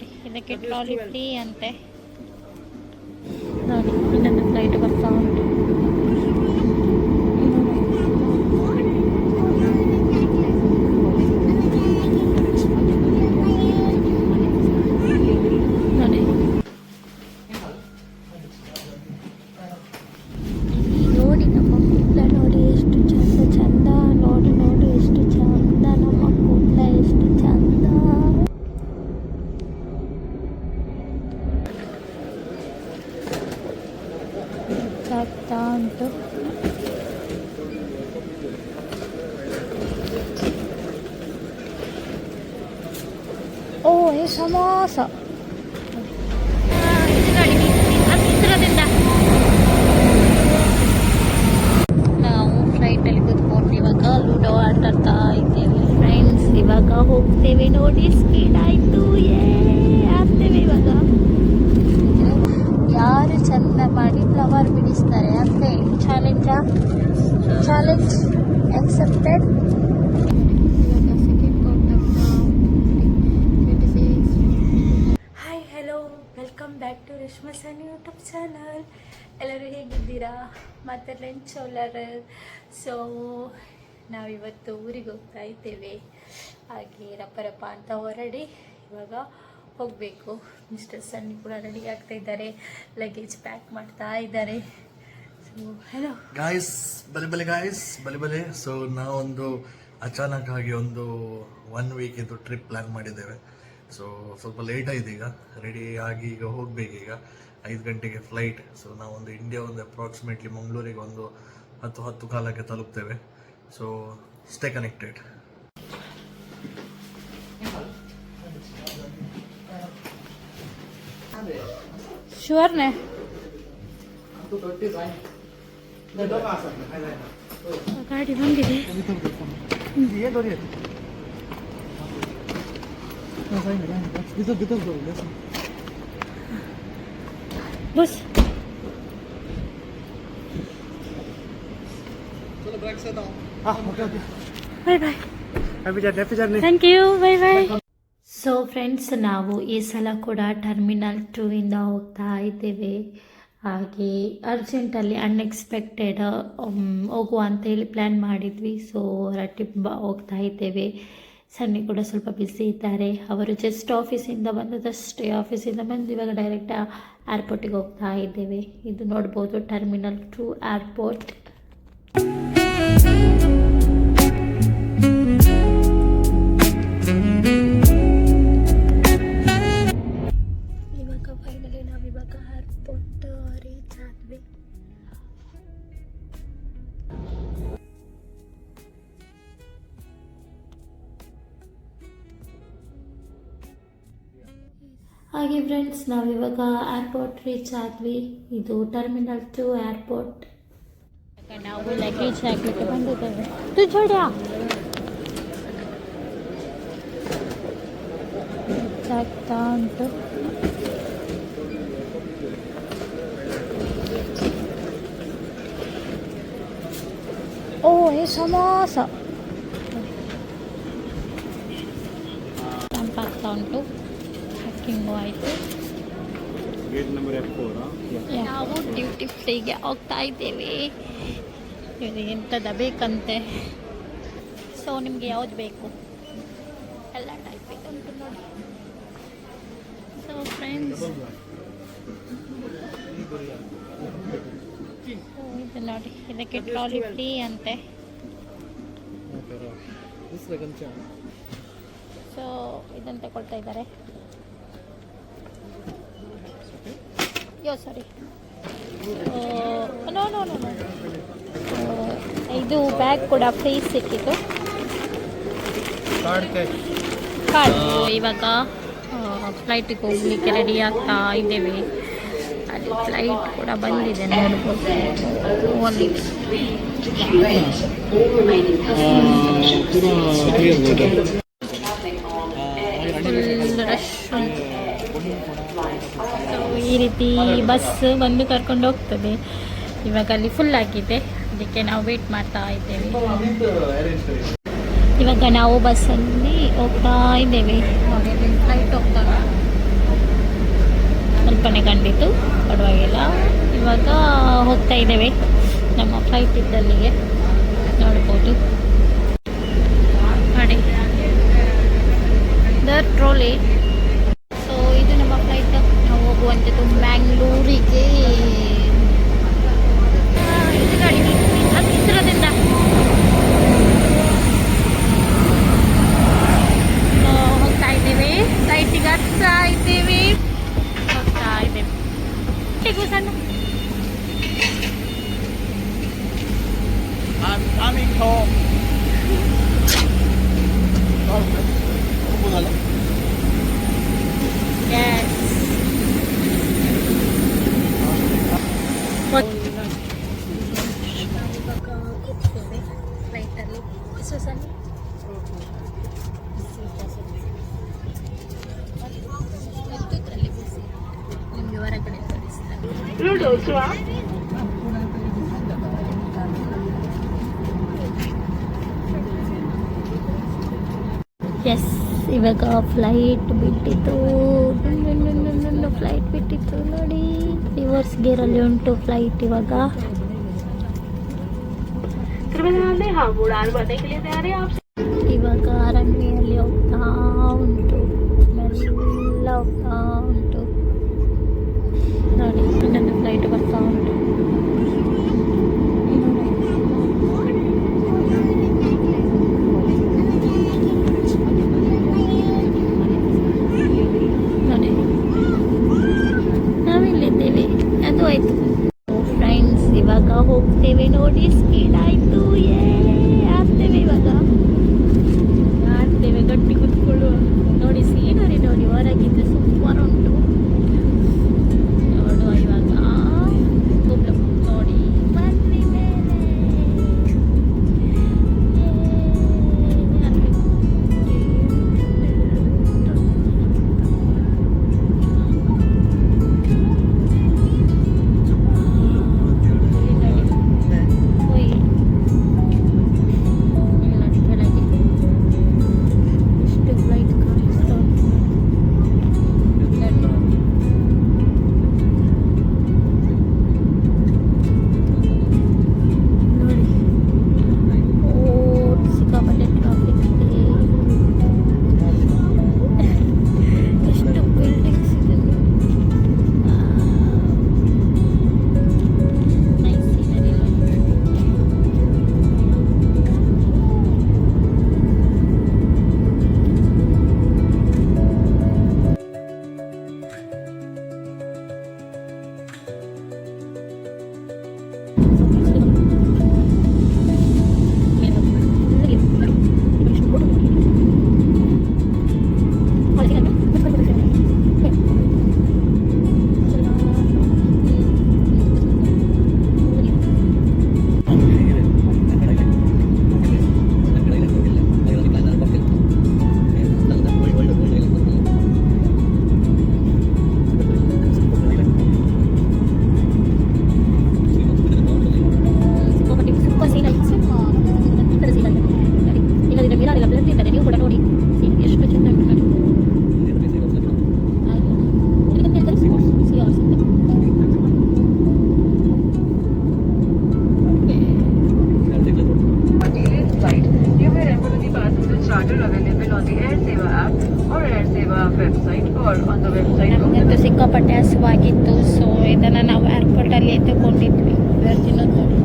ನೋಡಿ ಇದಕ್ಕೆ trolley free ಅಂತೆ ನೋಡಿ ಇನ್ನೊಂದು ಫ್ಲೈಟ್ ಬರ್ತಾ ಉಂಟು ನೋಡಿ ನೋಡಿ ನಮ್ಮ ಕೂದಲ ನೋಡಿ ಎಷ್ಟು ಚಂದ ಚಂದ ನೋಡಿ ನೋಡಿ ಎಷ್ಟು ಚಂದ ನಮ್ಮ ಕೂದಲ ಎಷ್ಟು ಚಂದ ಆಗ್ತಾ ಉಂಟು ಓ, ಈ ಸಮಾಸ. ನಾವು ಫ್ಲೈಟಲ್ಲಿ ಕೂತ್ಕೊಂಡು ಇವಾಗ ಲೂಡೋ ಆಟಾಡ್ತಾ ಇದ್ದೇವೆ. ಫ್ರೆಂಡ್ಸ್ ಇವಾಗ ಹೋಗ್ತೇವೆ ನೋಡಿ ಸ್ಪೀಡ್ ಆಯಿತು ಏ ಆಡ್ತೇವೆ ಇವಾಗ ಯಾರು ಚಂದ ಮಾಡಿ ಬಿಡಿಸ್ತಾರೆ ಅಂತ ಹೇಳಿ ಚಾಲೆಂಜಾ challenge accepted hi hello welcome back to Reshma sun YouTube channel ಎಲ್ಲರೂ ಹೇಗಿದ್ದೀರಾ? ಮತ್ತೆ ಲೆಂಚ್ ಸೋಲರ್ ಸೊ ನಾವಿವತ್ತು ಊರಿಗೆ ಹೋಗ್ತಾ ಇದ್ದೇವೆ. ಹಾಗೆ ರಪ್ಪ ರಪ್ಪ ಅಂತ ಹೊರಡಿ. ಇವಾಗ ಹೋಗಬೇಕು. ಮಿಸ್ಟರ್ ಸನ್ನಿ ಕೂಡ ರೆಡಿ ಆಗ್ತಾ ಇದ್ದಾರೆ. ಲಗೇಜ್ ಪ್ಯಾಕ್ ಮಾಡ್ತಾ ಇದ್ದಾರೆ. ಸೊ ಗಾಯ್ಸ್ ಬಲೆ ಬಲೆ ಗಾಯ್ಸ್ ಬಲೆ ಬಲೆ. ಸೊ ನಾವೊಂದು ಅಚಾನಕ್ ಆಗಿ ಒಂದು ಒನ್ ವೀಕ್ ಇದು ಟ್ರಿಪ್ ಪ್ಲಾನ್ ಮಾಡಿದ್ದೇವೆ. ಸೊ ಸ್ವಲ್ಪ ಲೇಟ್ ಈಗ. ರೆಡಿ ಆಗಿ ಈಗ ಹೋಗ್ಬೇಕೀಗ ಐದು ಗಂಟೆಗೆ ಫ್ಲೈಟ್ ಸೊ ನಾವೊಂದು ಇಂಡಿಯಾ ಒಂದು ಅಪ್ರಾಕ್ಸಿಮೇಟ್ಲಿ ಮಂಗಳೂರಿಗೆ ಒಂದು ಹತ್ತು ಹತ್ತು ಕಾಲಕ್ಕೆ ತಲುಪ್ತೇವೆ. ಸೊ ಸ್ಟೇ ಕನೆಕ್ಟೆಡ್ ಶುವರ್ನೇ ಗಾಡಿ ಬಂದಿದೆ bus bye bye thank you bye bye so friends ನಾವು ಈ ಸಲ ಕೂಡ ಟರ್ಮಿನಲ್ ಇಂದ ಹೋಗ್ತಾ ಇದ್ದೇವೆ. ಹಾಗೆ ಅರ್ಜೆಂಟಲ್ಲಿ ಅನ್ಎಕ್ಸ್ಪೆಕ್ಟೆಡ್ ಹೋಗುವ ಅಂತ ಹೇಳಿ ಪ್ಲ್ಯಾನ್ ಮಾಡಿದ್ವಿ. ಸೊ ಹೊರಟಿ ಬ ಹೋಗ್ತಾ ಇದ್ದೇವೆ. ಸನ್ನಿ ಕೂಡ ಸ್ವಲ್ಪ ಬ್ಯುಸಿ ಇದ್ದಾರೆ. ಅವರು ಜಸ್ಟ್ ಆಫೀಸಿಂದ ಬಂದದಷ್ಟೇ ಆಫೀಸಿಂದ ಬಂದು ಇವಾಗ ಡೈರೆಕ್ಟ್ ಏರ್ಪೋರ್ಟಿಗೆ ಹೋಗ್ತಾ ಇದ್ದೇವೆ. ಇದು ನೋಡ್ಬೋದು ಟರ್ಮಿನಲ್ ಟು ಏರ್ಪೋರ್ಟ್ ಹಾಗೆ ಫ್ರೆಂಡ್ಸ್ ನಾವಿವಾಗ ಏರ್ಪೋರ್ಟ್ ರೀಚ್ ಆದ್ವಿ. ಇದು ಟರ್ಮಿನಲ್ ಟು ಏರ್ಪೋರ್ಟ್ ನಾವು ಲಗೇಜ್ ಹಾಕಲಿಕ್ಕೆ ಬಂದಿದ್ದೇವೆ. ತು ಜೋಡ್ಯಾ ಆಗ್ತಾ ಉಂಟು. ಓ ಏ ಸಮಾಸ. ತಂಪಾಗ್ತಾ ಉಂಟು. ಕುಕ್ಕಿಂಗು ಆಯಿತು ನಾವು ಡ್ಯೂಟಿ ಫ್ರೀಗೆ ಹೋಗ್ತಾ ಇದ್ದೀವಿ. ಎಂಥದ ಬೇಕಂತೆ? ಸೊ ನಿಮಗೆ ಯಾವ್ದು ಬೇಕು? ಎಲ್ಲ ಟೈಪ್ ಇದೆ ಉಂಟು ನೋಡಿ. ಸೊ ಫ್ರೆಂಡ್ಸ್ ಇದು ನೋಡಿ. ಇದಕ್ಕೆ ಟ್ರಾಲಿ ಫ್ರೀ ಅಂತೆ. ಸೊ ಇದನ್ನು ತಗೊಳ್ತಾ ಇದ್ದಾರೆ. Yo sorry no no no no ಇದು ಬ್ಯಾಗ್ ಕೂಡ ಫ್ರೀ ಸಿಕ್ಕಿತ್ತು ಕಾರ್ಡ್ ಇವಾಗ ಫ್ಲೈಟಿಗೆ ಹೋಗ್ಲಿಕ್ಕೆ ರೆಡಿ ಆಗ್ತಾ ಇದ್ದೇವೆ. ಅಲ್ಲಿ ಫ್ಲೈಟ್ ಕೂಡ ಬಂದಿದೆ ನೋಡ್ಬೋದು. ಓನ್ಲಿ ರೀತಿ ಬಸ್ ಬಂದು ಕರ್ಕೊಂಡು ಹೋಗ್ತದೆ. ಇವಾಗ ಅಲ್ಲಿ ಫುಲ್ ಆಗಿದೆ. ಅದಕ್ಕೆ ನಾವು ವೇಟ್ ಮಾಡ್ತಾ ಇದ್ದೇವೆ. ಇವಾಗ ನಾವು ಬಸ್ಸಲ್ಲಿ ಹೋಗ್ತಾ ಇದ್ದೇವೆ. ಫ್ಲೈಟ್ ಹೋಗ್ತಾ ಸ್ವಲ್ಪನೇ ಕಂಡಿತ್ತು ಪಡವಾಗಿಲ್ಲ ಇವಾಗ ಹೋಗ್ತಾ ಇದ್ದೇವೆ. ನಮ್ಮ ಫ್ಲೈಟ್ ಇದ್ದಲ್ಲಿಗೆ ನೋಡ್ಬೋದು. ಮಾಡಿ ದರ್ ಟ್ರೋಲಿ ಬಂದಿದ್ದು ಮ್ಯಾಂಗ್ಳೂರಿಗೆ ಹತ್ತಿರದಿಂದ ಹೋಗ್ತಾ ಇದ್ದೇವೆ ಸೈಟಿಗೆ ಹತ್ತಾ ಇದ್ದೇವೆ ಹೋಗ್ತಾ ಇದ್ದೇವೆ ಸಣ್ಣ I'm coming home. ಫ್ಲೈಟ್ ಬಿಟ್ಟಿತ್ತು. ಫ್ಲೈಟ್ ಬಿಟ್ಟಿತ್ತು ನೋಡಿ. ರಿವರ್ಸ್ ಗೇರಲ್ಲಿ ಉಂಟು ಫ್ಲೈಟ್ ಇವಾಗ. ಇವಾಗ ರನ್ವೇಯಲ್ಲಿ ಹೋಗ್ತಾ ಉಂಟು. ಎಲ್ಲ ಹೋಗ್ತಾ ಉಂಟು. ನೋಡಿ ನನ್ನ ಫ್ಲೈಟ್ ಬರ್ತಾ ಉಂಟು. ನಮಗಂತೂ ಸಿಕ್ಕಾಪಟ್ಟೆ ಹಸುವಾಗಿತ್ತು ಸೊ ಇದನ್ನು ನಾವು ಏರ್ಪೋರ್ಟಲ್ಲಿ ಎತ್ತುಕೊಂಡಿದ್ವಿ. ಬರ್ತಿಲ್ಲ ನೋಡಿ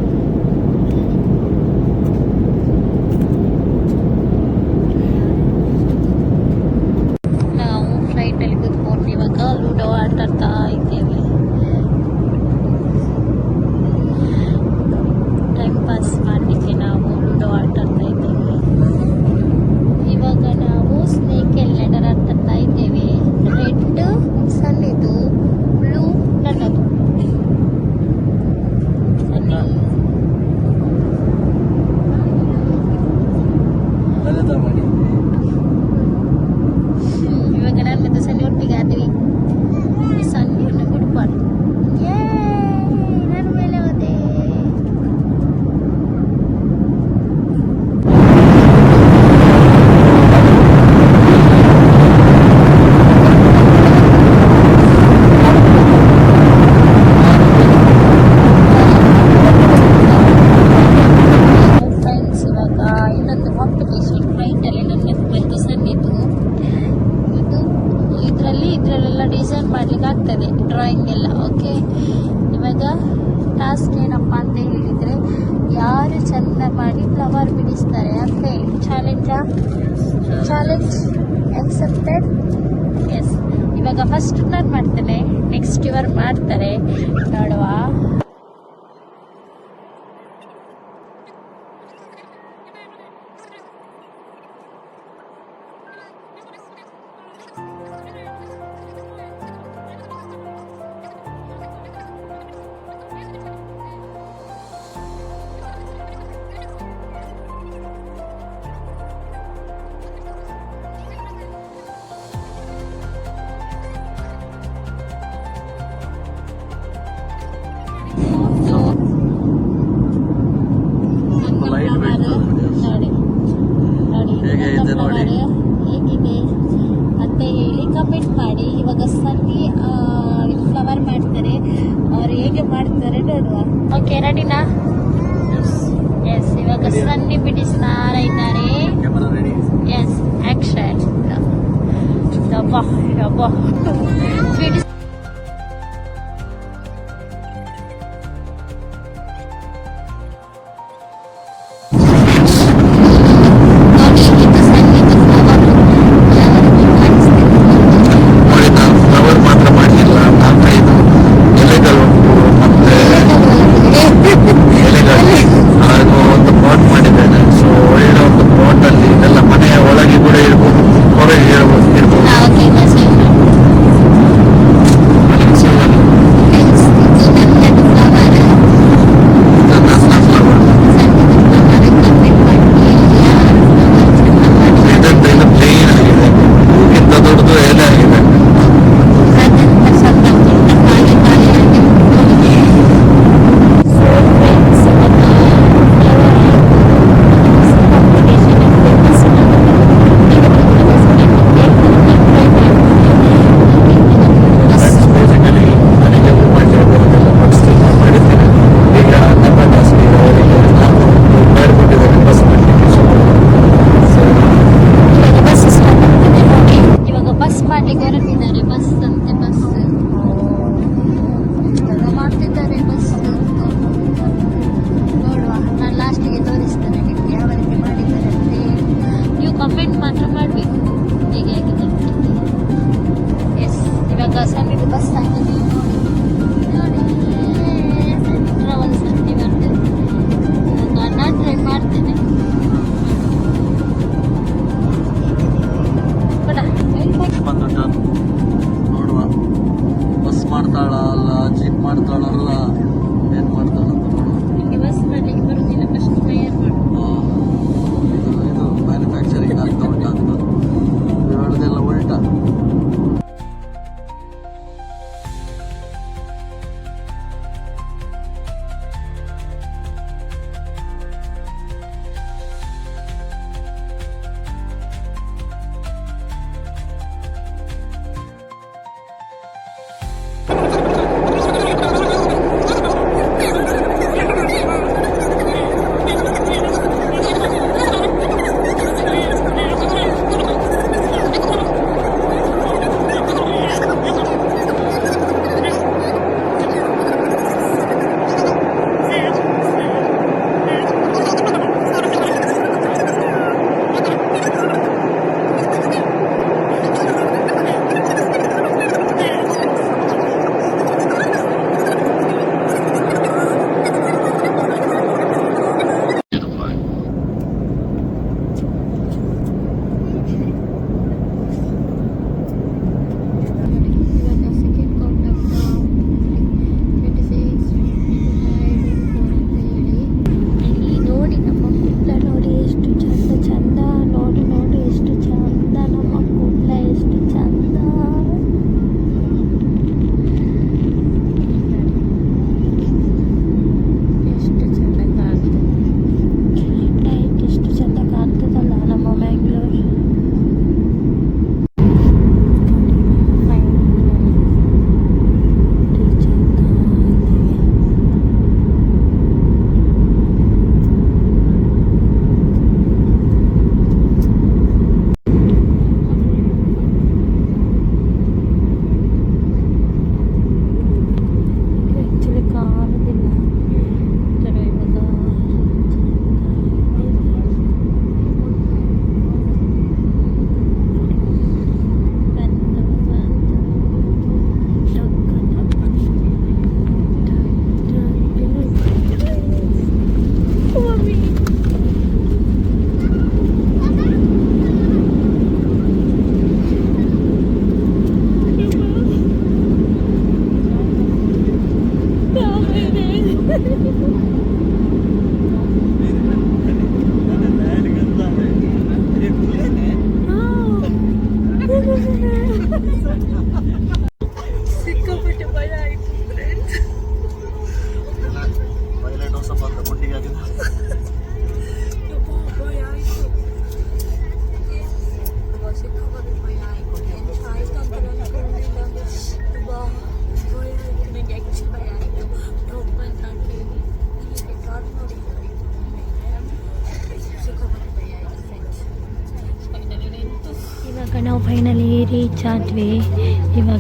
ಅದಕ್ಕೆ ಇವಾಗ ಟಾಸ್ಕ್ ಏನಪ್ಪ ಅಂತ ಹೇಳಿದರೆ ಯಾರು ಚೆಂದ ಮಾಡಿ ಫ್ಲವರ್ ಬಿಡಿಸ್ತಾರೆ ಅಂತ ಹೇಳಿ. ಚಾಲೆಂಜಾ ಚಾಲೆಂಜ್ ಎಕ್ಸೆಪ್ಟೆಡ್ ಎಸ್ ಇವಾಗ ಫಸ್ಟ್ ನಾನು ಮಾಡ್ತೇನೆ. ನೆಕ್ಸ್ಟ್ ಯುವರ್ ಮಾಡ್ತಾರೆ. ನೋಡುವ. ನೋಡಿ. ಹೇಗಿದೆ? ಅಂತ ಹೇಳಿ ಕಮೆಂಟ್ ಮಾಡಿ. ಇವಾಗ ಸನ್ನಿ ಫ್ಲವರ್ ಮಾಡ್ತಾರೆ. ಅವ್ರು ಹೇಗೆ ಮಾಡ್ತಾರೆ ನೋಡುವ. ಓಕೆ ರೆಡಿನಾ ಎಸ್ ಇವಾಗ ಸನ್ನಿ ಬಿಡಿಸ್ತಾರ ಇದ್ದಾರೆ. ಕ್ಯಾಮರಾ ರೆಡಿ ಎಸ್ ಆಕ್ಷನ್ ಬಾ ಯಬ್ಬ ಬಿಡಿಸ್ ಕಮೆಂಟ್ ಮಾತ್ರ ಮಾಡಬೇಕು. ಹೇಗೆ ಆಗಿದೆ. ಎಸ್ ಇವಾಗ ಸಣ್ಣ ಬಸ್ ಆಗಿದೆ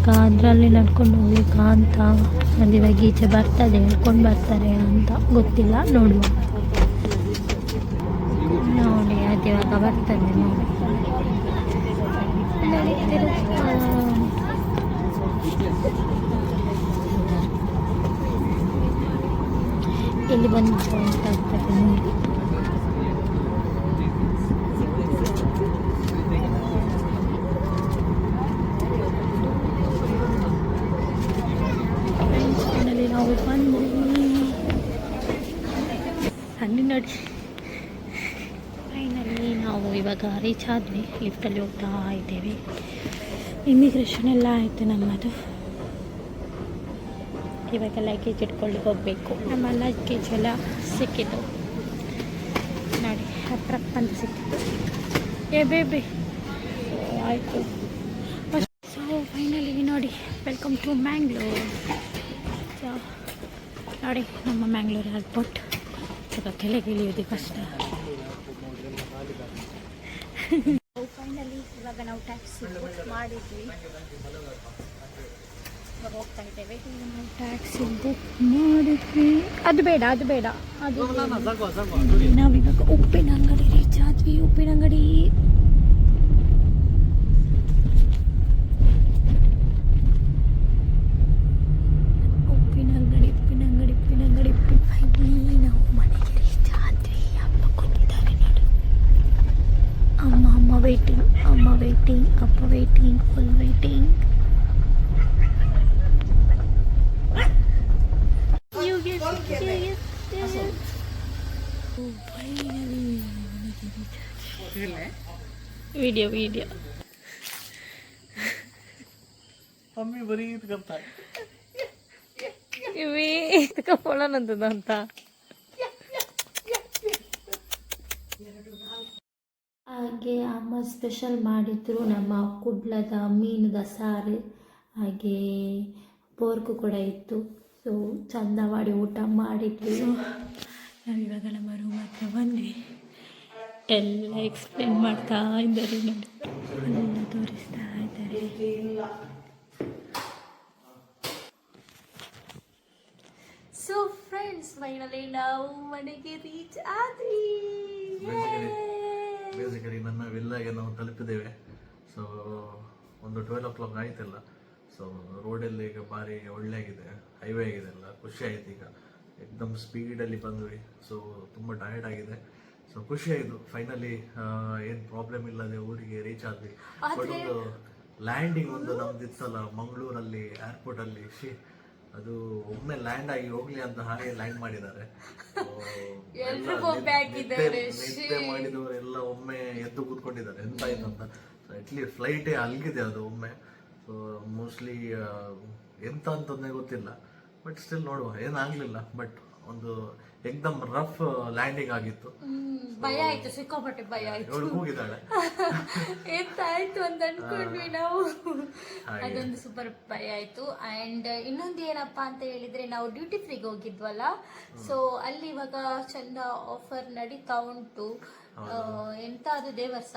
ಇವಾಗ ಅದರಲ್ಲಿ ನಡ್ಕೊಂಡು ಹೋಗ್ಬೇಕಾ ಅಂತ ಅದು ಇವಾಗ ಈಚೆ ಬರ್ತದೆ, ಹೇಳ್ಕೊಂಡು ಬರ್ತಾರೆ ಅಂತ ಗೊತ್ತಿಲ್ಲ, ನೋಡುವ. ನೋಡಿ ಅದು ಇವಾಗ ಬರ್ತದೆ, ನೋಡಿ. ಇಲ್ಲಿ ಬಂದು ಅಂತ ಆಗ್ತದೆ, ನೋಡಿ ಫ್ರೆಂಡ್ಸ್ ಫೈನಲಿ ನಾವು ಬಂದ್ವಿ ಹಣ್ಣು ಫೈನಲಿ ನಾವು ಇವಾಗ ರೀಚ್ ಆದ್ವಿ ಲಿಫ್ಟಲ್ಲಿ ಹೋಗ್ತಾ ಇದ್ದೇವೆ. ಇಮಿಗ್ರೇಷನ್ ಎಲ್ಲ ಆಯಿತು ನಮ್ಮದು. ಇವಾಗ ಲಗೇಜ್ ಇಟ್ಕೊಳ್ಳಿಕ್ಕೆ ಹೋಗಬೇಕು. ನಮ್ಮ ಲಗೇಜ್ ಎಲ್ಲ ಸಿಕ್ಕಿತು. ನೋಡಿ, ಹತ್ರ ಅಂತ ಸಿಕ್ಕಿತು. ಏ ಬೇಬಿ ಆಯಿತು. ಸೊ ಫೈನಲಿ ನೋಡಿ ವೆಲ್ಕಮ್ ಟು ಮ್ಯಾಂಗ್ಳೂರು ಸೊ ನೋಡಿ, ನಮ್ಮ ಮ್ಯಾಂಗ್ಳೂರ್ ಏರ್ಪೋರ್ಟ್ ಇವಾಗ ಕೆಳಗೆ ಇಳಿಯೋದು ಕಷ್ಟ. ಇವಾಗ ನಾವು ಟ್ಯಾಕ್ಸಿ ಬುಕ್ ಮಾಡಿದ್ವಿ. ಇವಾಗ ಹೋಗ್ತಾ ಇದ್ದೇವೆ. ಈಗ ನಾವು ಟ್ಯಾಕ್ಸಿ ಬುಕ್ ಮಾಡಿದ್ವಿ. ಅದು ಬೇಡ ಅದು ಬೇಡ. ಅದು ನಾವಿವಾಗ ಉಪ್ಪಿನ ಅಂಗಡಿ ರೀಚ್ ಆದ್ವಿ ಉಪ್ಪಿನ ಅಂಗಡಿ waiting, up waiting, full waiting. You get, you get. Oh, finally. Video, video. kami ಬರೀ ಇದ್ಕಂತ ಇವಿ nanti ಹಾಗೆ ಅಮ್ಮ ಸ್ಪೆಷಲ್ ಮಾಡಿದ್ರು ನಮ್ಮ ಕುಡ್ಲದ ಮೀನದ ಸಾರು ಹಾಗೆ ಪೋರ್ಕು ಕೂಡ ಇತ್ತು. ಸೊ ಚಂದ ಮಾಡಿ ಊಟ ಮಾಡಿದ್ವಿ. ನಾವಿವಾಗ ನಮ್ಮ ರೂಮ್ ಹತ್ರ ಬಂದ್ವಿ ಎಲ್ಲ ಎಕ್ಸ್ಪ್ಲೇನ್ ಮಾಡ್ತಾ ಇದ್ದಾರೆ ನೋಡಿ. ಎಲ್ಲ ತೋರಿಸ್ತಾ ಇದ್ದಾರೆ. ಸೊ ಫ್ರೆಂಡ್ಸ್ ಫೈನಲಿ ನಾವು ಮನೆಗೆ ರೀಚ್ ಆದ್ವಿ. ಬೇಸಿಕಲಿ ನನ್ನ ವಿಲ್ಲಾಗೆ ನಾವು ತಲುಪಿದ್ದೇವೆ. ಸೊ ಒಂದು ಟ್ವೆಲ್ ಓ ಕ್ಲಾಕ್ ಆಯ್ತಲ್ಲ ಸೊ ರೋಡಲ್ಲಿ ಈಗ ಭಾರಿ ಒಳ್ಳೆ ಆಗಿದೆ ಹೈವೇ ಆಗಿದೆ ಎಲ್ಲ. ಖುಷಿ ಆಯ್ತು ಈಗ. ಎಕ್ದಮ್ ಸ್ಪೀಡಲ್ಲಿ ಬಂದ್ವಿ. ಸೊ ತುಂಬ ಟಯರ್ಡ್ ಆಗಿದೆ. ಸೊ ಖುಷಿ ಆಯಿತು. ಫೈನಲಿ ಏನು ಪ್ರಾಬ್ಲಮ್ ಇಲ್ಲದೆ ಊರಿಗೆ ರೀಚ್ ಆದ್ವಿ. ಬಟ್ ಒಂದು ಲ್ಯಾಂಡಿಂಗ್ ಒಂದು ನಮ್ದು ಇತ್ತಲ್ಲ ಮಂಗಳೂರಲ್ಲಿ ಏರ್ಪೋರ್ಟಲ್ಲಿ ಶಿ ಅದು ಒಮ್ಮೆ ಲ್ಯಾಂಡ್ ಆಗಿ ಹೋಗ್ಲಿ ಅಂತ ಹಾಗೆ ಲ್ಯಾಂಡ್ ಮಾಡಿದ್ದಾರೆ. ನಿದ್ದೆ- ಮಾಡಿದವರೆಲ್ಲ ಒಮ್ಮೆ ಎದ್ದು ಕೂತ್ಕೊಂಡಿದ್ದಾರೆ. ಎಂತ ಆಯ್ತು ಅಂತ ಅಟ್ಲೀಸ್ಟ್ ಫ್ಲೈಟೇ ಅಲ್ಗಿದೆ ಅದು ಒಮ್ಮೆ. ಸೊ ಮೋಸ್ಟ್ಲಿ ಎಂತ ಅಂತಂದ್ರೆ ಗೊತ್ತಿಲ್ಲ. ಬಟ್ ಸ್ಟಿಲ್ ನೋಡುವ. ಏನಾಗ್ಲಿಲ್ಲ ಬಟ್ ಒಂದು ಎಕ್ದಮ್ ರಫ್ ಲ್ಯಾಂಡಿಂಗ್ ಆಗಿತ್ತು. ಭಯ ಆಯ್ತು ಸಿಕ್ಕಾಪಟ್ಟೆ ಭಯ ಆಯ್ತು. ಇವಳು ಹೋಗಿದ್ದಾಳೆ ಎಂತ ಆಯ್ತು ಅಂತ ಅನ್ಕೊಂಡ್ವಿ ನಾವು. ಅದೊಂದು ಸೂಪರ್ ಭಯ ಆಯ್ತು. ಅಂಡ್ ಇನ್ನೊಂದು ಏನಪ್ಪಾ ಅಂತ ಹೇಳಿದ್ರೆ ನಾವು ಡ್ಯೂಟಿ ಫ್ರೀಗೆ ಹೋಗಿದ್ವಲ್ಲ? ಸೊ ಅಲ್ಲಿ ಇವಾಗ ಚಂದ ಆಫರ್ ನಡೀತಾ ಉಂಟು ಎಂತ ಅದು ದೇವರ್ಸ?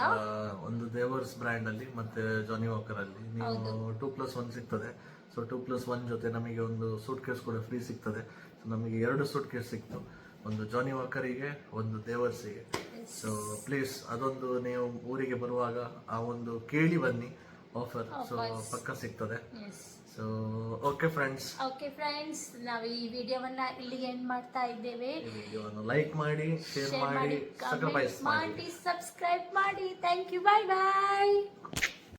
ಒಂದು ದೇವರ್ಸ್ ಬ್ರ್ಯಾಂಡ್ ಅಲ್ಲಿ ಮತ್ತೆ ಜಾನಿ ವಾಕರ್ ಅಲ್ಲಿ. ನೀವು ಟೂ ಪ್ಲಸ್ ಒನ್ ಸಿಗ್ತದೆ. ಸೊ ಟೂ ಪ್ಲಸ್ ಒನ್ ಜೊತೆ ನಮಗೆ ಒಂದು ಸೂಟ್ ಕೇಸ್ ಕೂಡ ಫ್ರೀ ಸಿಗ್ತದೆ. ಸೊ ನಮಗೆ ಎರಡು ಸೂಟ್ ಕೇಸ್ ಸಿಕ್ತು. ಒಂದು ಜಾನಿ ವಾಕರಿಗೆ ಒಂದು ದೇವರ್ಸಿಗೆ. ಸೊ ಪ್ಲೀಸ್ ಅದೊಂದು ನೀವು ಊರಿಗೆ ಬರುವಾಗ ಆ ಒಂದು ಕೇಳಿ ಬನ್ನಿ ಆಫರ್ ಸೊ ಪಕ್ಕ ಸಿಗ್ತದೆ. So okay friends okay friends ನಾವು ಈ ವಿಡಿಯೋವನ್ನ ಇಲ್ಲಿಗೆ ಎಂಡ್ ಮಾಡ್ತಾ ಇದ್ದೇವೆ. ವಿಡಿಯೋವನ್ನು ಲೈಕ್ ಮಾಡಿ ಶೇರ್ ಮಾಡಿ ಸಬ್ಸ್ಕ್ರೈಬ್ ಮಾಡಿ. ಮಾಡಿ ಸಬ್ಸ್ಕ್ರೈಬ್ ಮಾಡಿ. Thank you bye bye